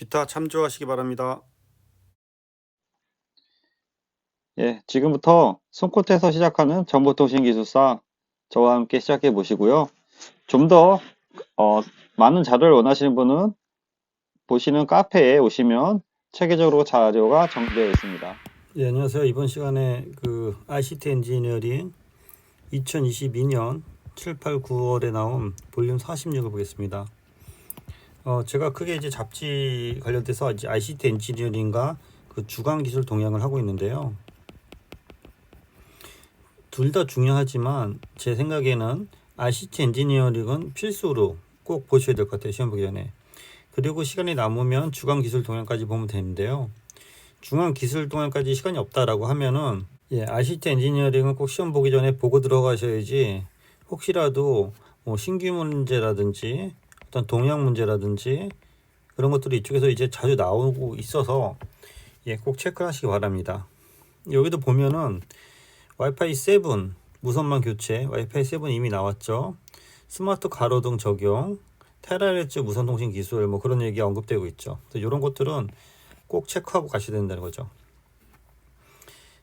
기타 참조하시기 바랍니다. 예, 지금부터 손코트에서 시작하는 정보통신기술사 저와 함께 시작해 보시고요. 좀더 어, 많은 자료를 원하시는 분은 보시는 카페에 오시면 체계적으로 자료가 정리되어 있습니다. 예, 안녕하세요. 이번 시간에 그 ICT 엔지니어링 2022년 7, 8, 9월에 나온 볼륨 46을 보겠습니다. 어, 제가 크게 이제 잡지 관련돼서 이제 ICT 엔지니어링과 그 주간 기술 동향을 하고 있는데요. 둘 다 중요하지만 제 생각에는 ICT 엔지니어링은 필수로 꼭 보셔야 될 것 같아요. 시험 보기 전에. 그리고 시간이 남으면 주간 기술 동향까지 보면 되는데요. 중간 기술 동향까지 시간이 없다라고 하면은 예, ICT 엔지니어링은 꼭 시험 보기 전에 보고 들어가셔야지 혹시라도 뭐 신규 문제라든지 어떤 동향 문제라든지 그런 것들이 이쪽에서 이제 자주 나오고 있어서 예, 꼭 체크하시기 바랍니다. 여기도 보면은 와이파이 7 무선망 교체, 와이파이 7 이미 나왔죠. 스마트 가로등 적용, 테라헤르츠 무선 통신 기술 뭐 그런 얘기가 언급되고 있죠. 이런 것들은 꼭 체크하고 가셔야 된다는 거죠.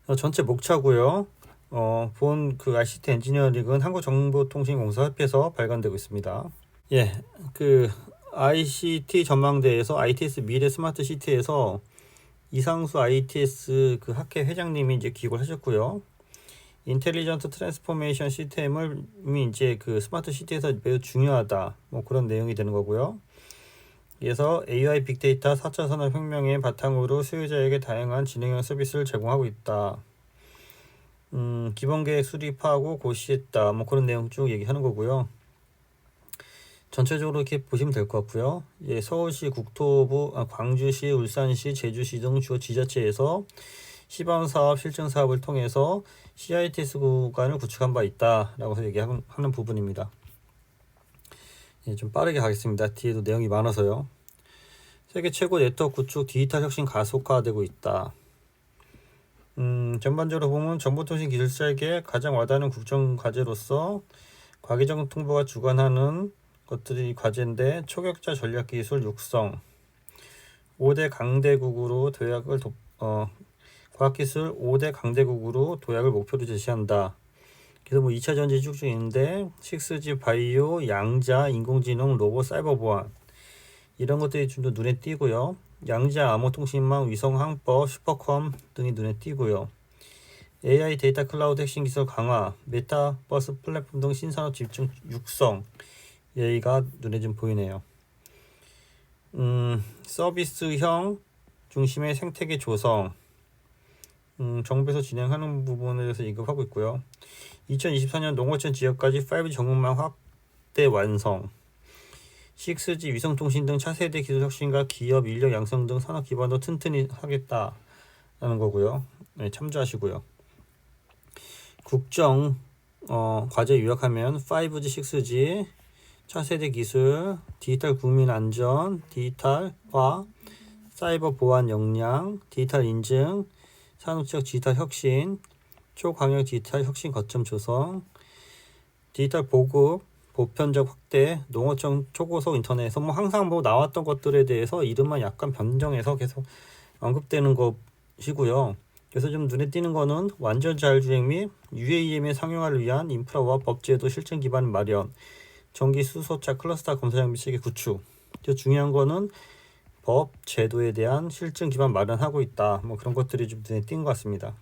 어, 전체 목차고요. 어, 본 그 ICT 엔지니어링은 한국정보통신공사 협회에서 발간되고 있습니다. 예, 그 ICT 전망대에서 ITS 미래 스마트 시티에서 이상수 ITS 그 학회 회장님이 이제 기고를 하셨고요. 인텔리전트 트랜스포메이션 시스템을 이제 그 스마트 시티에서 매우 중요하다. 뭐 그런 내용이 되는 거고요. 그래서 AI 빅데이터 4차 산업혁명의 바탕으로 수요자에게 다양한 진행형 서비스를 제공하고 있다. 음, 기본 계획 수립하고 고시했다. 뭐 그런 내용 쭉 얘기하는 거고요. 전체적으로 이렇게 보시면 될 것 같고요. 예, 서울시 국토부, 아, 광주시, 울산시, 제주시 등 주요 지자체에서 시범 사업, 실증 사업을 통해서 CITS 구간을 구축한 바 있다라고 얘기하는 하는 부분입니다. 예, 좀 빠르게 가겠습니다. 뒤에도 내용이 많아서요. 세계 최고 네트워크 구축 디지털 혁신 가속화되고 있다. 음, 전반적으로 보면 정보통신 기술사에게 가장 와닿는 국정 과제로서 과기정 통보가 주관하는 것들이 과제인데 초격자 전략 기술 육성, 5대 강대국으로 도약을 도, 어, 과학기술 5대 강대국으로 도약을 목표로 제시한다. 그래서 뭐 2차 전지 쭉쭉 있는데 6G 바이오, 양자, 인공지능, 로봇, 사이버 보안 이런 것들이 좀 더 눈에 띄고요. 양자, 암호통신망, 위성 항법, 슈퍼컴 등이 눈에 띄고요. AI 데이터 클라우드 핵심 기술 강화, 메타버스 플랫폼 등 신산업 집중 육성 얘기가 눈에 좀 보이네요. 음, 서비스형 중심의 생태계 조성, 음, 정부에서 진행하는 부분에 대해서 언급하고 있고요. 2024년 농어촌 지역까지 5G 전문망 확대 완성. 6G 위성통신 등 차세대 기술 혁신과 기업 인력 양성 등 산업 기반도 튼튼히 하겠다라는 거고요. 네, 참조하시고요. 국정 어, 과제 요약하면 5G, 6G, 차세대 기술, 디지털 국민 안전, 디지털화, 사이버 보안 역량, 디지털 인증, 산업지역 디지털 혁신, 초광역 디지털 혁신 거점 조성, 디지털 보급, 보편적 확대, 농어촌 초고속 인터넷, 뭐 항상 뭐 나왔던 것들에 대해서 이름만 약간 변경해서 계속 언급되는 것이고요. 그래서 좀 눈에 띄는 거는 완전 자율주행 및 UAM의 상용화를 위한 인프라와 법제도 실증 기반 마련, 전기 수소차 클러스터 검사 장비 체계 구축. 또 중요한 거는 법 제도에 대한 실증 기반 마련하고 있다. 뭐 그런 것들이 좀 눈에 띈 것 같습니다.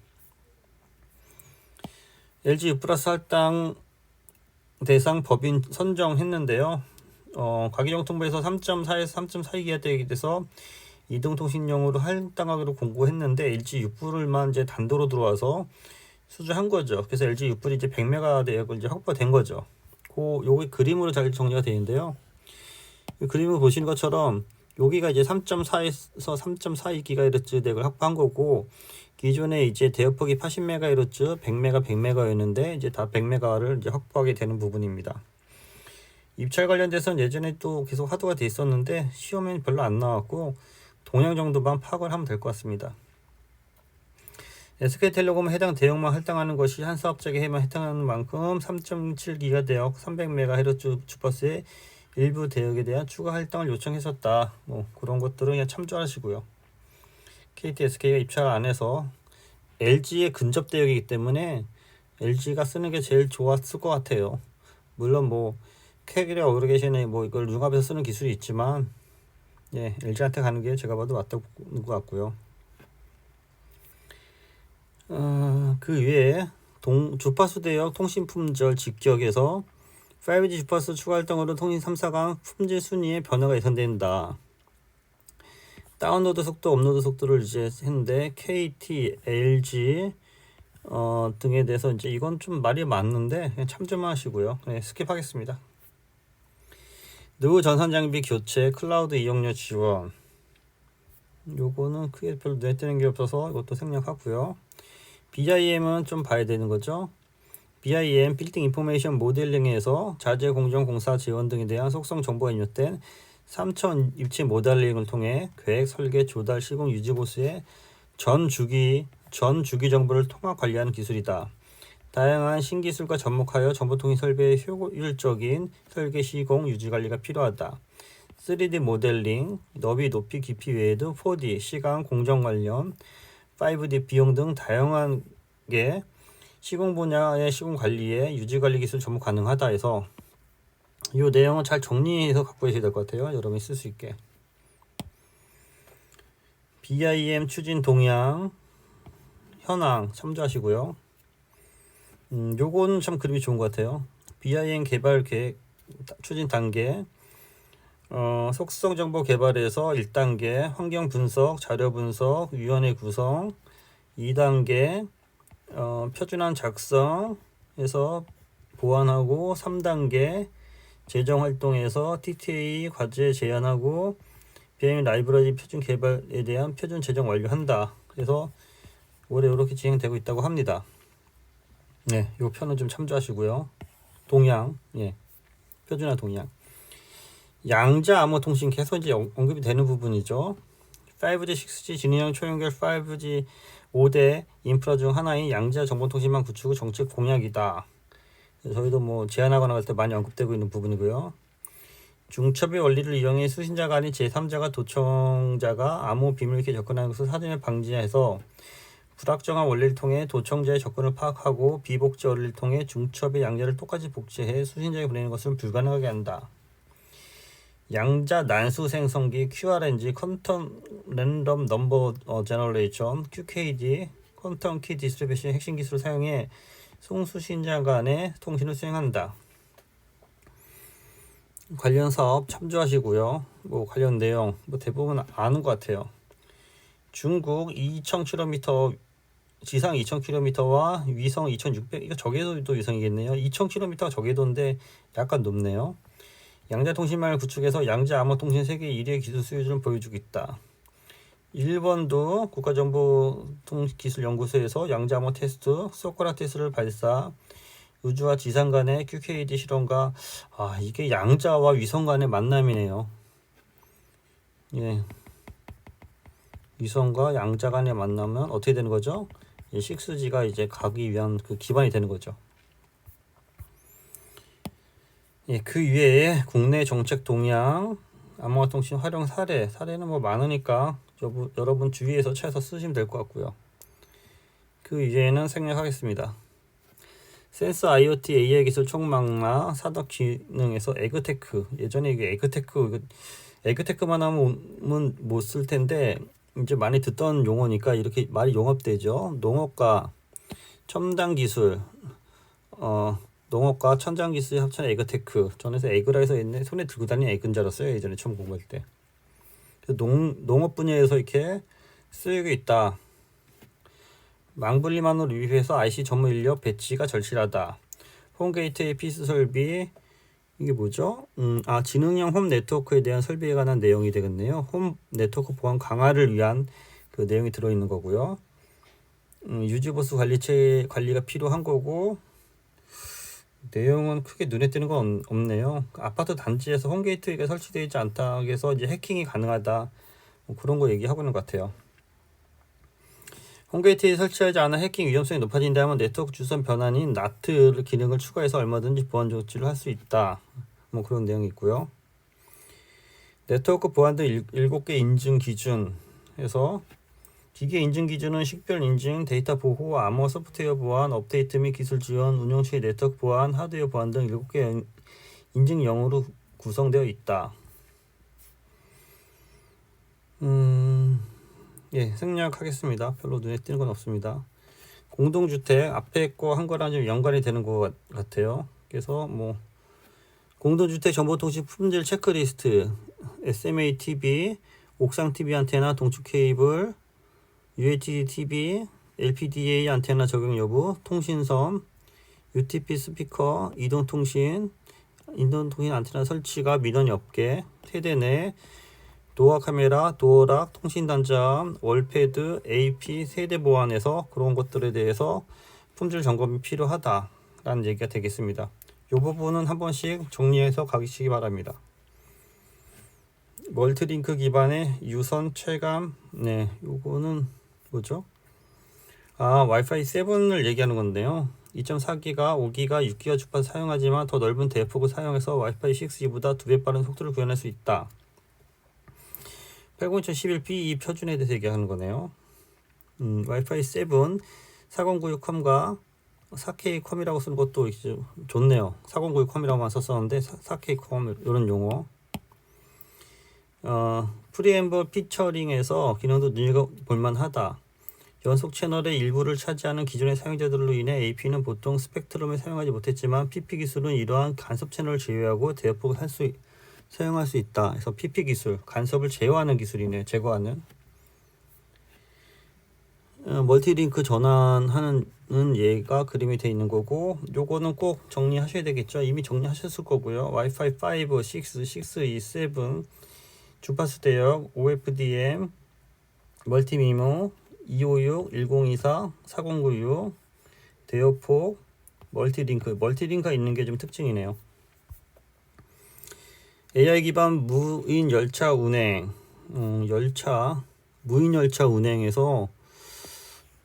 LG U 플러스 할당 대상 법인 선정했는데요. 어, 과기정통부에서 3.4에서 3.42기가대에 대해서 이동통신용으로 할당하기로 공고했는데 LG U+만 이제 단도로 들어와서 수주한 거죠. 그래서 LG U+이 이제 100메가 대역을 이제 확보된 거죠. 그 요게 그림으로 잘 정리가 되어 있는데요. 이 그림을 보시는 것처럼 여기가 이제 3.4에서 3.42GHz 덱을 확보한 거고 기존에 이제 대역폭이 80MHz, 100M, 100M였는데 이제 다 100M를 이제 확보하게 되는 부분입니다. 입찰 관련돼서는 예전에 또 계속 화두가 돼 있었는데 시험엔 별로 안 나왔고 동향 정도만 파악을 하면 될 것 같습니다. SK텔레콤은 해당 대역만 할당하는 것이 한 사업장에만 해당하는 만큼 3.7기가 대역 300MHz 주파수의 일부 대역에 대한 추가 할당을 요청했었다. 뭐 그런 것들은 그냥 참조하시고요. KTSK가 입찰 안 해서 LG의 근접 대역이기 때문에 LG가 쓰는 게 제일 좋았을 것 같아요. 물론 뭐 캐리어 어그리게이션에 뭐 이걸 융합해서 쓰는 기술이 있지만 예, LG한테 가는 게 제가 봐도 맞다고 보는 것 같고요. 어, 그 외에 동, 주파수 대역 통신 품절 직격에서 5G 주파수 추가 할당으로 통신 3사강 품질 순위에 변화가 예상된다. 다운로드 속도, 업로드 속도를 이제 했는데 KT, LG 어, 등에 대해서 이제 이건 좀 말이 많는데 그냥 참조만 하시고요. 네, 스킵하겠습니다. 누 전산 장비 교체, 클라우드 이용료 지원. 요거는 크게 별로 띄는 게 없어서 이것도 생략하고요. BIM은 좀 봐야 되는 거죠. BIM 빌딩 인포메이션 모델링에서 자재 공정 공사 지원 등에 대한 속성 정보가 입력된 3천 입체 모델링을 통해 계획 설계 조달 시공 유지 보수의 전 주기 전 주기 정보를 통합 관리하는 기술이다. 다양한 신기술과 접목하여 정보통신 설비의 효율적인 설계 시공 유지 관리가 필요하다. 3D 모델링, 너비, 높이, 깊이 외에도 4D, 시간, 공정 관련, 5D 비용 등 다양한 게 시공 분야의 시공 관리에 유지 관리 기술 접목 가능하다 해서 이 내용은 잘 정리해서 갖고 계셔야 될 것 같아요. 여러분이 쓸 수 있게. BIM 추진 동향 현황 참조하시고요. 음, 요거는 참 그림이 좋은 것 같아요. BIM 개발 계획 추진 단계 어, 속성 정보 개발에서 1단계 환경 분석, 자료 분석, 위원회 구성 2단계 어, 표준안 작성에서 보완하고 3단계 재정 활동에서 TTA 과제 제안하고 BIM 라이브러리 표준 개발에 대한 표준 제정 완료한다. 그래서 올해 이렇게 진행되고 있다고 합니다. 네, 요 편은 좀 참조하시고요. 동향, 예, 표준화 동향. 양자 암호 통신 계속 이제 언- 언급이 되는 부분이죠. 5G, 6G 진행형 초연결 5G 5대 인프라 중 하나인 양자 정보통신망 구축 정책 공약이다. 저희도 뭐 제안하거나 할 때 많이 언급되고 있는 부분이고요. 중첩의 원리를 이용해 수신자가 아닌 제3자가 도청자가 암호 비밀리에 접근하는 것을 사전에 방지해서 불확정한 원리를 통해 도청자의 접근을 파악하고 비복제 원리를 통해 중첩의 양자를 똑같이 복제해 수신자에게 보내는 것을 불가능하게 한다. 양자 난수 생성기 QRNG 퀀텀 랜덤 넘버 어, 제너레이션 QKD 퀀텀 키 디스트리뷰션 핵심 기술을 사용해 송수신자 간의 통신을 수행한다. 관련 사업 참조하시고요. 뭐 관련 내용 뭐 대부분 아는 것 같아요. 중국 2,000km 지상 2,000km와 위성 2,600 이거 저궤도도 위성이겠네요. 2,000km가 저궤도인데 약간 높네요. 양자 통신망을 구축해서 양자 암호 통신 세계 1위의 기술 수요를 보여주고 있다. 일본도 국가정보기술연구소에서 양자 암호 테스트, 소크라테스를 발사, 우주와 지상 간의 QKD 실험과 아 이게 양자와 위성 간의 만남이네요. 예. 위성과 양자 간의 만나면 어떻게 되는 거죠? 이 6G가 이제 가기 위한 그 기반이 되는 거죠. 예, 그 외에 국내 정책 동향, 암호화 통신 활용 사례, 사례는 뭐 많으니까 여러분 주위에서 찾아서 쓰시면 될 것 같고요. 그 외에는 생략하겠습니다. 센서 IoT AI 기술 총망라 사덕 기능에서 에그테크 예전에 이게 에그테크 에그테크만 하면 못 쓸 텐데 이제 많이 듣던 용어니까 이렇게 말이 용업되죠. 농업과 첨단 기술 어 농업과 천장 기술 합천 에그테크. 전에서 에그라 해서 옛날에 손에 들고 다니는 에그인 줄 알았어요. 예전에 처음 공부할 때. 농, 농업 분야에서 이렇게 쓰이고 있다. 망분리만으로 유입해서 IC 전문 인력 배치가 절실하다. 홈게이트의 피스 설비 이게 뭐죠? 음, 아 지능형 홈 네트워크에 대한 설비에 관한 내용이 되겠네요. 홈 네트워크 보안 강화를 위한 그 내용이 들어 있는 거고요. 음, 유지보수 관리체 관리가 필요한 거고 내용은 크게 눈에 띄는 건 없- 없네요. 아파트 단지에서 홈게이트가 설치되어 있지 않다 해서 이제 해킹이 가능하다 뭐 그런 거 얘기하고 있는 것 같아요. 홈게이트에 설치하지 않아 해킹 위험성이 높아진다면 네트워크 주선 변환인 나트 기능을 추가해서 얼마든지 보안 조치를 할 수 있다. 뭐 그런 내용이 있고요. 네트워크 보안 등 7개 인증 기준에서 기계 인증 기준은 식별 인증, 데이터 보호, 암호, 소프트웨어 보안, 업데이트 및 기술 지원, 운영체의 네트워크 보안, 하드웨어 보안 등 7개 인증형으로 구성되어 있다. 음, 예, 생략하겠습니다. 별로 눈에 띄는 건 없습니다. 공동주택 앞에 거 한 거랑 좀 연관이 되는 것 같- 같아요. 그래서 뭐 공동주택 정보통신 품질 체크리스트, SMA TV, 옥상 TV 안테나 동축 케이블, UHD TV, LPDA 안테나 적용 여부, 통신섬, UTP 스피커, 이동통신, 이동통신 안테나 설치가 민원이 없게, 세대 내 도어 카메라, 도어락, 통신 단자함, 월패드, AP, 세대 보안에서 그런 것들에 대해서 품질 점검이 필요하다라는 얘기가 되겠습니다. 이 부분은 한 번씩 정리해서 가시기 바랍니다. 멀티링크 기반의 유선 체감, 네, 요거는 뭐죠? 아, 와이파이 7을 얘기하는 건데요. 2.4기가, 5기가, 6기가 주파수 사용하지만 더 넓은 대폭을 사용해서 와이파이 6G보다 두 배 빠른 속도를 구현할 수 있다. 8011B 이 표준에 대해서 얘기하는 거네요. 음, 와이파이 7 4096컴과 4K 컴이라고 쓰는 것도 좋네요. 4096 컴이라고만 썼었는데 4K 컴 이런 용어. 어, 프리엠버 피처링에서 기능도 눈여겨 볼 만하다. 연속 채널의 일부를 차지하는 기존의 사용자들로 인해 AP는 보통 스펙트럼을 사용하지 못했지만 PP 기술은 이러한 간섭 채널을 제외하고 대폭을 할수 사용할 수 있다. 그래서 PP 기술, 간섭을 제어하는 기술이네. 제거하는. 어, 멀티링크 전환하는 예가 그림이 되어 있는 거고 요거는 꼭 정리하셔야 되겠죠. 이미 정리하셨을 거고요. 와이파이 5, 6, 6, 2, 7 주파수 대역, OFDM, 멀티미모, 256, 1024, 4096, 대역폭, 멀티링크. 멀티링크가 있는 게 좀 특징이네요. AI 기반 무인 열차 운행, 음, 열차, 무인 열차 운행에서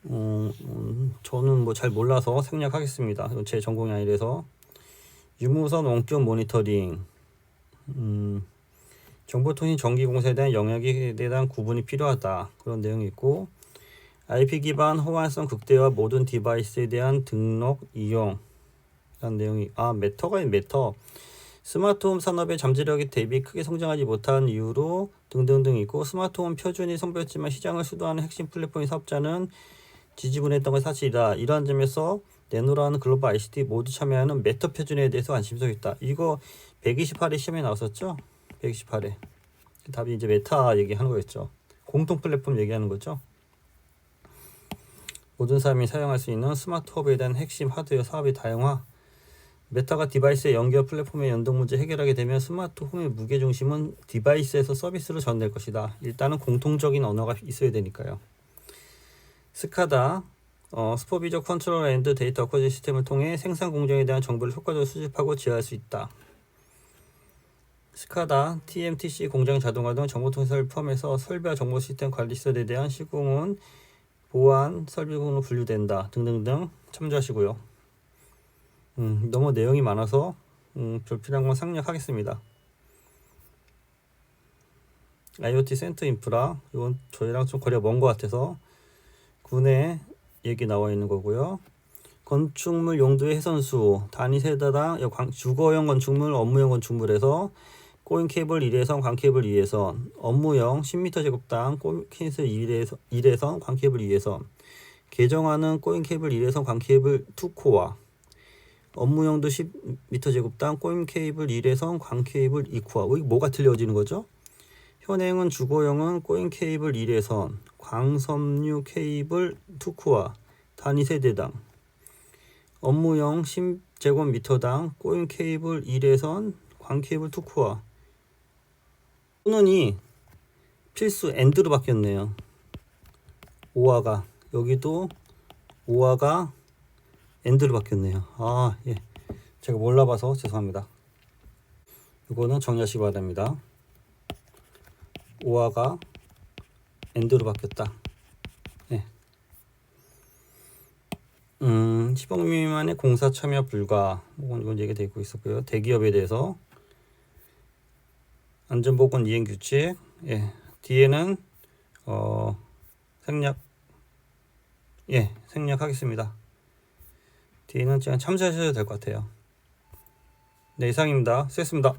음, 음, 저는 뭐 잘 몰라서 생략하겠습니다. 제 전공이 아니라서 유무선 원격 모니터링, 음, 정보통신 전기공사에 대한 영역에 대한 구분이 필요하다 그런 내용이 있고 IP 기반 호환성 극대화 모든 디바이스에 대한 등록 이용 라는 내용이 아 메터가 있 메터 스마트홈 산업의 잠재력이 대비 크게 성장하지 못한 이유로 등등등 있고 스마트홈 표준이 선보였지만 시장을 수도하는 핵심 플랫폼 사업자는 지지분했던 건 사실이다. 이러한 점에서 내노라는 글로벌 ICT 모두 참여하는 메터 표준에 대해서 관심이 있다. 이거 128회 시험에 나왔었죠? 128회. 답이 이제 메타 얘기하는 거였죠. 공통 플랫폼 얘기하는 거죠. 모든 사람이 사용할 수 있는 스마트 홈에 대한 핵심 하드웨어 사업의 다양화. 메타가 디바이스의 연결 플랫폼의 연동 문제 해결하게 되면 스마트 홈의 무게 중심은 디바이스에서 서비스로 전될 것이다. 일단은 공통적인 언어가 있어야 되니까요. 스카다 어, 스포비저 컨트롤 앤드 데이터 어커즈 시스템을 통해 생산 공정에 대한 정보를 효과적으로 수집하고 지원할 수 있다. 스카다, TMTC 공장 자동화 등 정보통신사를 포함해서 설비와 정보 시스템 관리 시설에 대한 시공은 보안 설비군으로 분류된다 등등등 참조하시고요. 음, 너무 내용이 많아서 음, 불필요한 건 상략하겠습니다. IoT 센터 인프라 이건 저희랑 좀 거리가 먼 것 같아서 군에 얘기 나와 있는 거고요. 건축물 용도의 해선수 단위 세대당 광- 주거용 건축물, 업무용 건축물에서 꼬인 케이블 1회선, 광 케이블 2회선, 업무용 10m 제곱당 꼬인 케이블 1회선, 1회선, 광 케이블 2회선, 개정하는 꼬인 케이블 1회선, 광 케이블 2코어, 업무용도 10m 제곱당 꼬인 케이블 1회선, 광 케이블 2코어. 이게 뭐가 틀려지는 거죠? 현행은 주거용은 꼬인 케이블 1회선, 광섬유 케이블 2코어, 단위 세대당, 업무용 10제곱미터당 꼬인 케이블 1회선, 광 케이블 2코어. 호는이 필수 엔드로 바뀌었네요. 오화가 여기도 오화가 엔드로 바뀌었네요. 아 예, 제가 몰라봐서 죄송합니다. 이거는 정리하시기 바랍니다. 오화가 엔드로 바뀌었다. 예. 음, 10억 미만의 공사 참여 불가. 이건 이건 얘기되고 있었고요. 대기업에 대해서 안전보건 이행 규칙. 예. 뒤에는 어 생략 예, 생략하겠습니다. 뒤에는 그냥 참조하셔도 될 것 같아요. 네, 이상입니다. 수고했습니다.